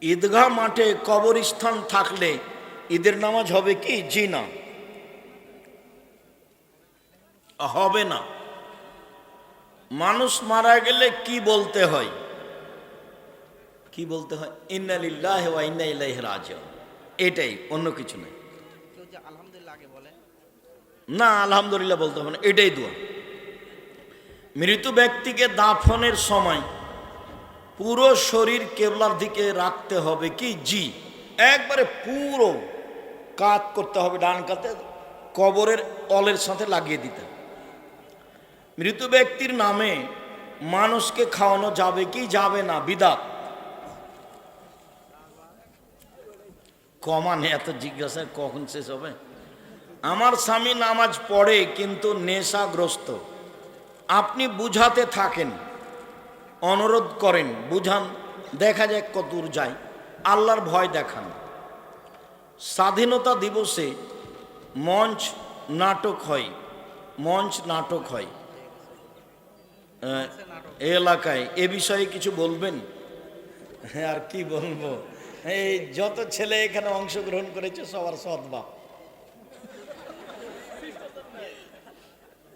ঈদগাহ মাঠে কবরস্থান থাকলে ঈদের নামাজ হবে কি? জি না। হবে না। মানুষ মারা গেলে কি বলতে হয়? কি বলতে হয়? ইন্নালিল্লাহ ইন্না ইলাইহি রাজিউন। এটাই অন্য কিছু নয়। না আলহামদুলিল্লাহ বলতে হবে না। এটাই দোয়া। মৃত ব্যক্তিকে দাফনের সময় পুরো শরীর কেবলার দিকে রাখতে হবে কি? জি। একবারে পুরো কাত করতে হবে ডান কাতে, কবরের অলের সাথে লাগিয়ে দিতে। মৃত ব্যক্তির নামে মানুষকে খাওয়ানো যাবে কি? যাবে না। বিদাত। কমানে এত জিজ্ঞাসা কখন শেষ হবে? আমার স্বামী নামাজ পড়ে কিন্তু নেশাগ্রস্ত। আপনি বুঝাতে থাকেন। অনুরোধ করেন, বুঝান, দেখা যায় কত দূর যায়। আল্লাহর ভয় দেখান। স্বাধীনতা দিবসে মঞ্চ নাটক হয়, মঞ্চ নাটক হয়। এলাকায় এ বিষয়ে কিছু বলবেন? হ্যাঁ আর কি বলব? এই যত ছেলে এখানে অংশগ্রহণ করেছে, সবার সদ্বাপ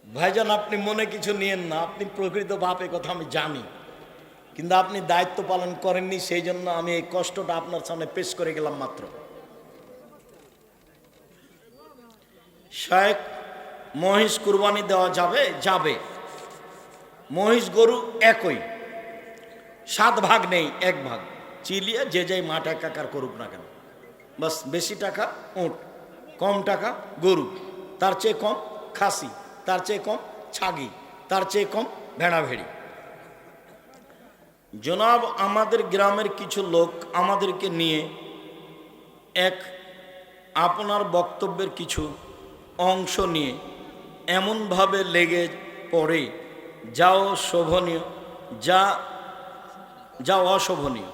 ভাইজান, আপনি মনে কিছু নিয়েন না, আপনি প্রকৃত বাপে কথা আমি জানি। কিন্তু আপনি দায়িত্ব পালন করেননি সেই জন্য আমি এই কষ্টটা আপনার সামনে পেশ করে গেলাম মাত্র। শায়েক মহিষ কুরবানি দেওয়া যাবে? যাবে। মহিষ গরু একই। সাত ভাগ নেই, এক ভাগ। চিলিয়ে যে যেই মাঠ একাকার করুক না কেন। বাস বেশি টাকা উঁট, কম টাকা গরু। তার চেয়ে কম খাসি, তার চেয়ে কম ছাগি, তার চেয়ে কম ভেড়া ভেড়ি জনাব, আমাদের গ্রামের কিছু লোক আমাদেরকে নিয়ে এক আপনার বক্তব্যের কিছু অংশ নিয়ে এমনভাবে লেগে পড়ে যাও শোভনীয় যা যা অশোভনীয়।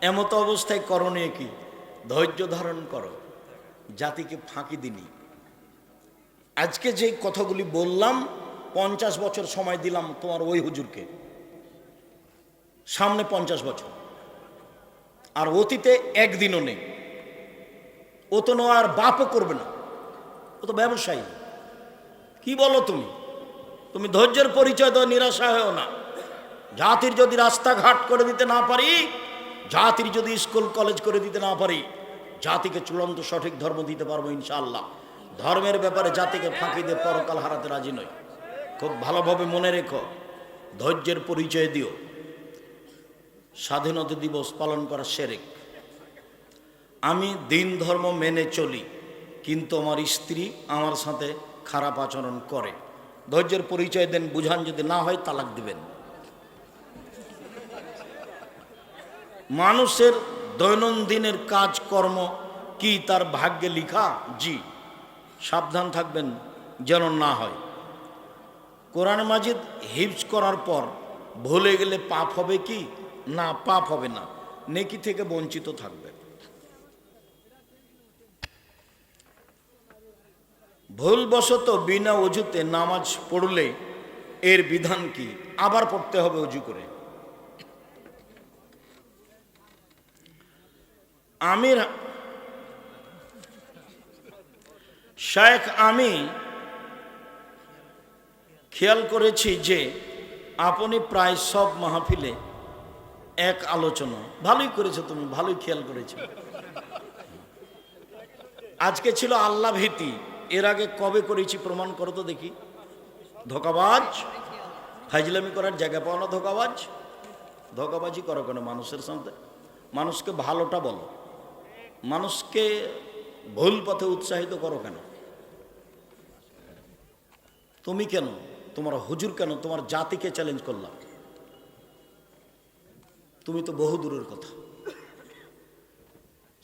এমতো অবস্থায় করণীয় কি? ধৈর্য ধারণ করো, জাতিকে ফাঁকি দিনি। আজকে যে কথাগুলি বললাম, পঞ্চাশ বছর সময় দিলাম তোমার ওই হুজুরকে। সামনে পঞ্চাশ বছর। আর অতীতে একদিনও নেই। ও তো নো আর বাপও করবে না। ও তো ব্যবসায়ী। কি বলো তুমি? তুমি ধৈর্যের পরিচয় দাও, নিরাশা হয়েও না। জাতির যদি রাস্তাঘাট করে দিতে না পারি, জাতির যদি স্কুল, কলেজ করে দিতে না পারি, জাতিকে চূড়ান্ত সঠিক ধর্ম দিতে পারব ইনশাআল্লাহ। ধর্মের ব্যাপারে জাতিকে ফাঁকি দিয়ে পরকাল হারাতে রাজি নই। খুব ভালোভাবে মনে রেখো, ধৈর্যের পরিচয় দিও। স্বাধীনতা দিবস পালন করা সেরেক। আমি দিন ধর্ম মেনে চলি, কিন্তু আমার স্ত্রী আমার সাথে খারাপ আচরণ করে। ধৈর্যের পরিচয় দেন, বুঝান, যদি না হয় তালাক দিবেন। মানুষের দৈনন্দিনের কাজকর্ম কি তার ভাগ্যে লিখা? জি, সাবধান থাকবেন যেন না হয়। কোরআন মাজিদ হিপস করার পর ভুলে গেলে পাপ হবে কি? না, পাপ হবে না। নেকি থেকে বঞ্চিত থাকবে। ভুলবশত বিনা অজুতে নামাজ পড়লে এর বিধান কি? আবার পড়তে হবে অজু করে। আমির শেখ আমি খেয়াল করেছি যে, আপনি প্রায় সব মাহফিলে এক আলোচনা। ভালোই করেছ তুমি, ভালোই খেয়াল করেছ। আজকে ছিল আল্লাহ ভীতি। এর আগে কবে করেছি প্রমাণ করো তো দেখি। ধোকাবাজ? ফাইজলামি করার জায়গা পাও না ধোকাবাজ? ধোকাবাজি করো কেন মানুষের সাথে মানুষকে ভালোটা বলো। মানুষকে ভুল পথে উৎসাহিত করো কেন? তুমি কেন? তোমার হুজুর কেন? তোমার জাতিকে চ্যালেঞ্জ করলাম। তুমি তো বহু দূরের কথা।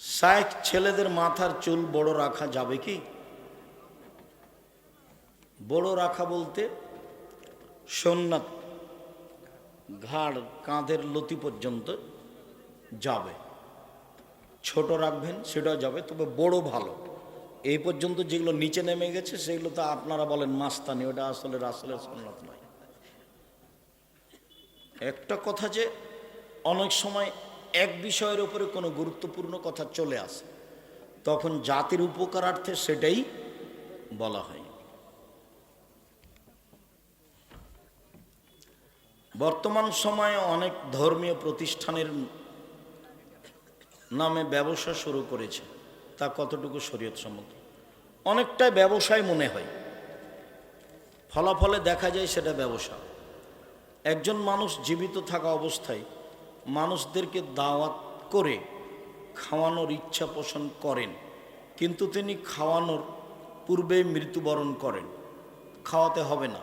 শায়েক ছেলেদের মাথার চুল বড় রাখা যাবে কি? বড় রাখা বলতে সোননাথ ঘাড় কাঁধের লতি পর্যন্ত যাবে। ছোট রাখবেন, সেটাও যাবে, তবে বড় ভালো। এই পর্যন্ত যেগুলো নিচে নেমে গেছে, সেগুলো তো আপনারা বলেন মাস্তানি, ওটা আসলে রাসলের সন্ন্যত নয়। একটা কথা যে অনেক সময় এক বিষয়ের উপরে কোনো গুরুত্বপূর্ণ কথা চলে আসে। তখন জাতির উপকারার্থে সেটাই বলা হয়। বর্তমান সময়ে অনেক ধর্মীয় প্রতিষ্ঠানের নামে ব্যবসা শুরু করেছে। তা কতটুকু শরীয়ত সম্মত? অনেকটাই ব্যবসায় মনে হয়। ফলাফলে দেখা যায় সেটা ব্যবসা। একজন মানুষ জীবিত থাকা অবস্থায় মানুষদেরকে দাওয়াত করে খাওয়ানোর ইচ্ছা পোষণ করেন। কিন্তু তিনি খাওয়ানোর পূর্বে মৃত্যুবরণ করেন। খাওয়াতে হবে না।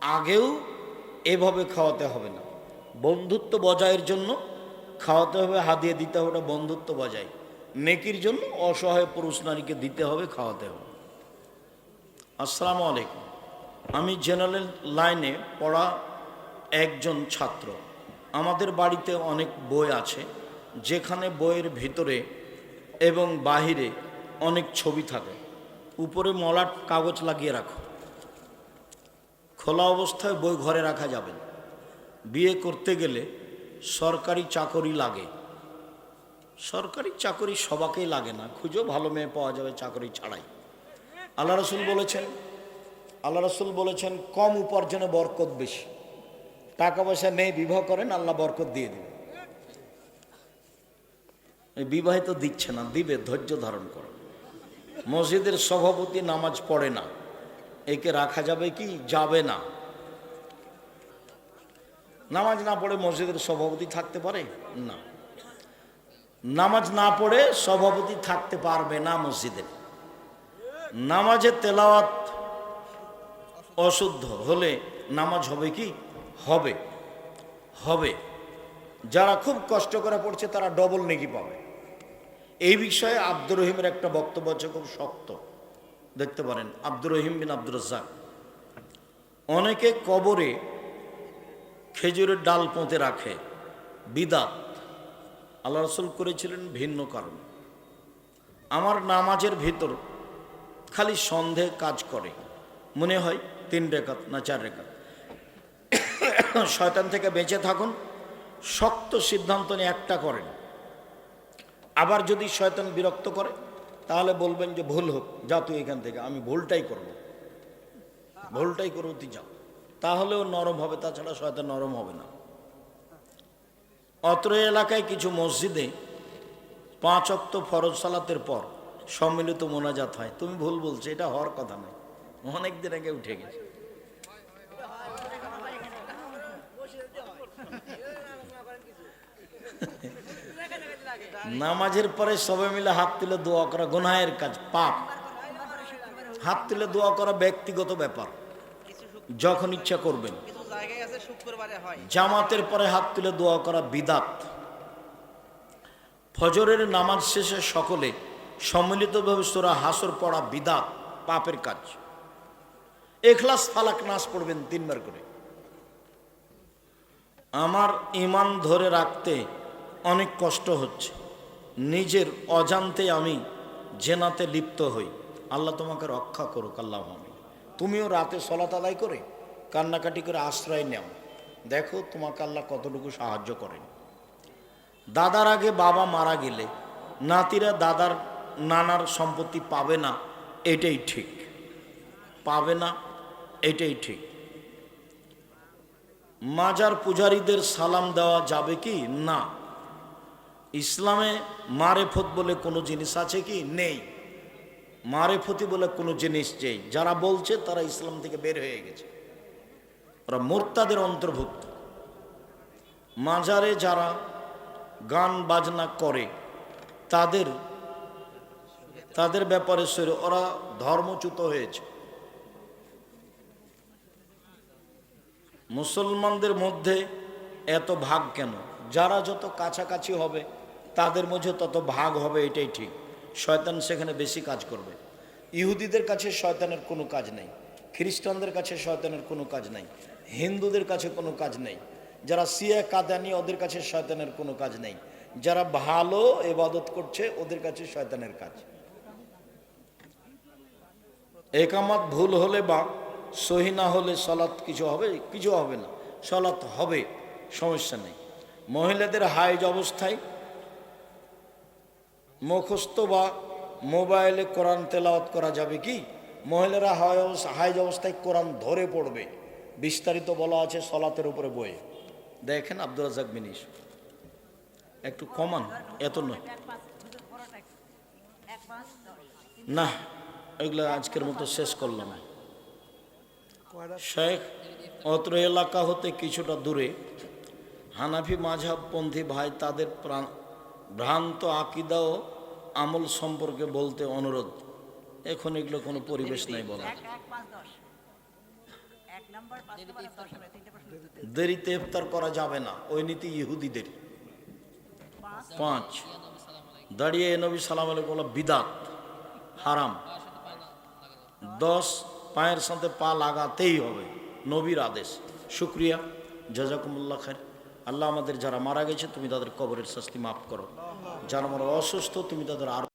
আগেও এভাবে খাওয়াতে হবে না। বন্ধুত্ব বজায়ের জন্য খাওয়াতে হবে হাদিয়ে দিতে হবে, ওটা বন্ধুত্ব বজায়। নেকির জন্য অসহায় পুরুষ নারীকে দিতে হবে, খাওয়াতে হবে। আসসালামু আলাইকুম। আমি জেনারেল লাইনে পড়া একজন ছাত্র। আমাদের বাড়িতে অনেক বই আছে, যেখানে বইয়ের ভিতরে এবং বাহিরে অনেক ছবি থাকে। উপরে মলাট কাগজ লাগিয়ে রাখো। খোলা অবস্থায় বই ঘরে রাখা যাবে বিয়ে করতে গেলে সরকারি চাকরি লাগে। সরকারি চাকরি সবাকেই লাগে না, খুঁজো ভালো মেয়ে পাওয়া যাবে চাকরি ছাড়াই। আল্লাহ রসুল বলেছেন, আল্লাহ রসুল বলেছেন, কম উপার্জনে বরকত বেশি। টাকা পয়সা নেই, বিবাহ করেন, আল্লাহ বরকত দিয়ে দেবে বিবাহে তো দিচ্ছে না, দিবে, ধৈর্য ধারণ করো। মসজিদের সভাপতি নামাজ পড়ে না, একে রাখা যাবে কি? যাবে না। নামাজ না পড়ে মসজিদের সভাপতি থাকতে পারে? না। নামাজ না পড়ে সভাপতি থাকতে পারবে না মসজিদে। নামাজে তেলাওয়াত অশুদ্ধ, হলে নামাজ হবে কি? হবে হবে। যারা খুব কষ্ট করে পড়ছে, তারা ডবল নেকি পাবে। এই বিষয়ে আব্দুর রহিমের একটা বক্তব্য হচ্ছে খুব শক্ত। দেখতে পারেন, আব্দুর রহিম বিন আব্দুর রাজ্জাক। অনেকে কবরে খেজুরের ডাল পোঁতে রাখে, বিদাত। আল্লাহ রসুল করেছিলেন ভিন্ন কারণ। আমার নামাজের ভিতর খালি সন্দেহ কাজ করে, মনে হয় তিন রেখাত না চার রেখাত। শয়তান থেকে বেঁচে থাকুন। শক্ত সিদ্ধান্ত নিয়ে একটা করেন। আবার যদি শয়তান বিরক্ত করে, তাহলে বলবেন যে, ভুল হোক যা তুই এখান থেকে, আমি ভুলটাই করব। ভুলটাই করব, তুই যাও। তাহলেও নরম হবে, তাছাড়া শয়তান নরম হবে না। অত্র এলাকায় কিছু মসজিদে পাঁচ অক্ত ফরজ সালাতের পর সম্মিলিত মোনাজাত হয়। তুমি ভুল বলছো, এটা হওয়ার কথা নয়। অনেক দিন আগে উঠে গেছে। নামাজের পরে সবাই মিলে হাত তুলে দোয়া করা গুনাহের কাজ, পাপ। হাত তুলে দোয়া করা ব্যক্তিগত ব্যাপার। যখন ইচ্ছা করবেন। জামাতের পরে হাত তুলে দোয়া করা বিদাত। ফজরের নামাজ শেষে সকলে সম্মিলিতভাবে সোরা হাসর পড়া বিদাত, পাপের কাজ। এখলাস, ফালাক, নাচ পড়বেন তিনবার করে। আমার ইমান ধরে রাখতে অনেক কষ্ট হচ্ছে। নিজের অজান্তে আমি জেনাতে লিপ্ত হই। আল্লাহ তোমাকে রক্ষা করুক, আল্লাহ আমি তুমিও রাতে সলাত আদায় করে কান্নাকাটি করে আশ্রয় নাও। দেখো তোমাকে আল্লাহ কতটুকু সাহায্য করেন। দাদার আগে বাবা মারা গেলে নাতিরা দাদার নানার সম্পত্তি পাবে না, এটাই ঠিক। পাবে না, এটাই ঠিক। মাজার পূজারীদের সালাম দেওয়া যাবে কি? না। ইসলামে মারেফত বলে কোনো জিনিস আছে কি? নেই। মারেফতি বলে কোনো জিনিস নেই। যারা বলছে তারা ইসলাম থেকে বের হয়ে গেছে। ওরা মোর্তাদের অন্তর্ভুক্ত। মাজারে যারা গান বাজনা করে, তাদের তাদের ব্যাপারে সরে ওরা ধর্মচ্যুত হয়েছে। মুসলমানদের মধ্যে এত ভাগ কেন? যারা যত কাছাকাছি হবে, তাদের মধ্যে তত ভাগ হবে, এটাই ঠিক। শয়তান সেখানে বেশি কাজ করবে। ইহুদিদের কাছে শয়তানের কোনো কাজ নেই। খ্রিস্টানদের কাছে শয়তানের কোনো কাজ নেই। হিন্দুদের কাছে কোনো কাজ নেই। যারা সিয়া কাদানি, ওদের কাছে শয়তানের কোনো কাজ নেই। যারা ভালো এবাদত করছে, ওদের কাছে শয়তানের কাজ। একামাত ভুল হলে বা সহি না হলে সলাৎ কিছু হবে? কিছু হবে না। সলাৎ হবে, সমস্যা নেই। মহিলাদের হাইজ অবস্থায় মুখস্থ বা মোবাইলে কোরআন তেলাওয়াত করা যাবে কি? মহিলারা হাইজ অবস্থায় কোরআন ধরে পড়বে। বিস্তারিত বলা আছে সলাতের উপরে বইয়ে। দেখেন আব্দুল রাজাক মিনিস একটু কমান, এত নয়। না, এগুলো আজকের মতো শেষ করলাম। শেখ অত্র এলাকা হতে কিছুটা দূরে হানাফি মাঝহাবপন্থী ভাই তাদের প্রাণ- ভ্রান্ত আকিদা ও আমল সম্পর্কে বলতে অনুরোধ। এখন এগুলো কোনো পরিবেশ নাই বলা। দেরিতে ইফতার করা যাবে না। ওই নীতি ইহুদিদের। পাঁচ। দাঁড়িয়ে নবী সালাম আলী বলা বিদাত হারাম। দশ পায়ের সাথে পা লাগাতেই হবে। নবীর আদেশ। শুক্রিয়া। জাজাকুমুল্লা খায়ের আল্লাহ আমাদের যারা মারা গেছে, তুমি তাদের কবরের শাস্তি মাফ করো। যারা আমার অসুস্থ, তুমি তাদের আরও